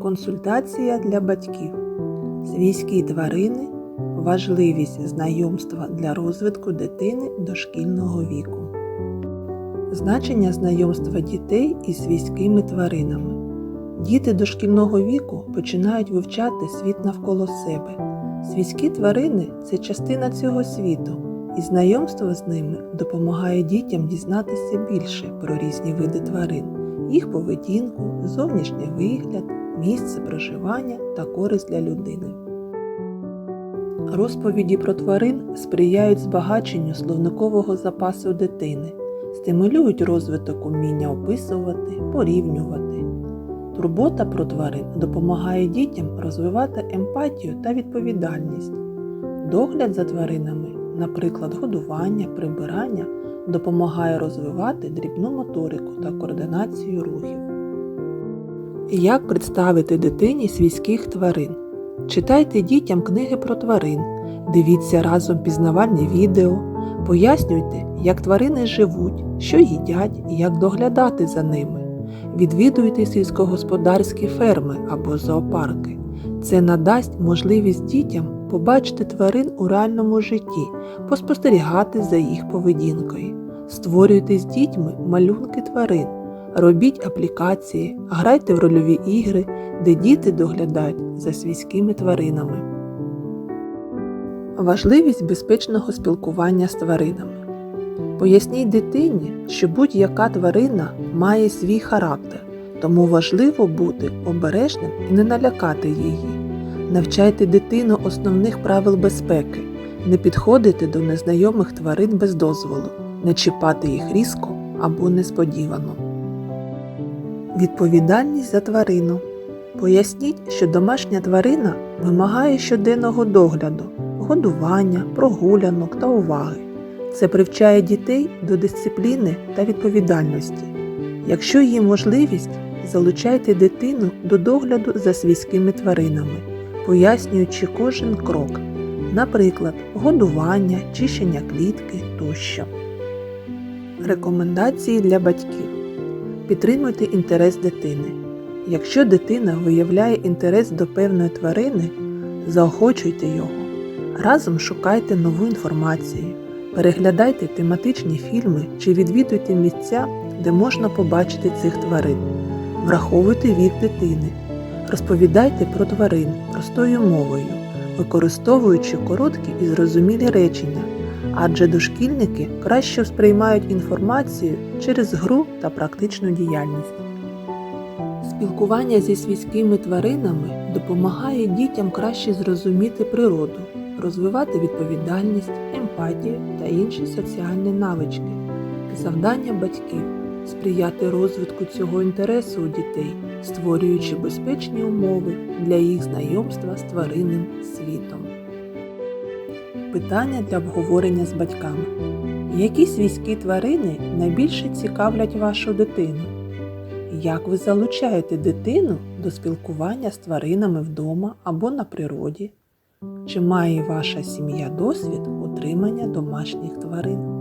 Консультація для батьків. Свійські тварини. Важливість знайомства для розвитку дитини дошкільного віку. Значення знайомства дітей із свійськими тваринами. Діти дошкільного віку починають вивчати світ навколо себе. Свійські тварини це частина цього світу, і знайомство з ними допомагає дітям дізнатися більше про різні види тварин, їх поведінку, зовнішній вигляд, місце проживання та користь для людини. Розповіді про тварин сприяють збагаченню словникового запасу дитини, стимулюють розвиток уміння описувати, порівнювати. Турбота про тварин допомагає дітям розвивати емпатію та відповідальність. Догляд за тваринами, наприклад, годування, прибирання, допомагає розвивати дрібну моторику та координацію рухів. Як представити дитині свійських тварин? Читайте дітям книги про тварин, дивіться разом пізнавальні відео, пояснюйте, як тварини живуть, що їдять і як доглядати за ними. Відвідуйте сільськогосподарські ферми або зоопарки. Це надасть можливість дітям побачити тварин у реальному житті, поспостерігати за їх поведінкою. Створюйте з дітьми малюнки тварин, робіть аплікації, грайте в рольові ігри, де діти доглядають за свійськими тваринами. Важливість безпечного спілкування з тваринами. Поясніть дитині, що будь-яка тварина має свій характер, тому важливо бути обережним і не налякати її. Навчайте дитину основних правил безпеки, не підходити до незнайомих тварин без дозволу, не чіпати їх різко або несподівано. Відповідальність за тварину. Поясніть, що домашня тварина вимагає щоденного догляду, годування, прогулянок та уваги. Це привчає дітей до дисципліни та відповідальності. Якщо є можливість, залучайте дитину до догляду за свійськими тваринами, пояснюючи кожен крок, наприклад, годування, чищення клітки тощо. Рекомендації для батьків. Підтримуйте інтерес дитини. Якщо дитина виявляє інтерес до певної тварини, заохочуйте його. Разом шукайте нову інформацію. Переглядайте тематичні фільми чи відвідуйте місця, де можна побачити цих тварин. Враховуйте вік дитини. Розповідайте про тварин простою мовою, використовуючи короткі і зрозумілі речення, адже дошкільники краще сприймають інформацію через гру та практичну діяльність. Спілкування зі свійськими тваринами допомагає дітям краще зрозуміти природу, розвивати відповідальність, емпатію та інші соціальні навички. Завдання батьків сприяти розвитку цього інтересу у дітей, створюючи безпечні умови для їх знайомства з тваринним світом. Питання для обговорення з батьками. Які свійські тварини найбільше цікавлять вашу дитину? Як ви залучаєте дитину до спілкування з тваринами вдома або на природі? Чи має ваша сім'я досвід утримання домашніх тварин?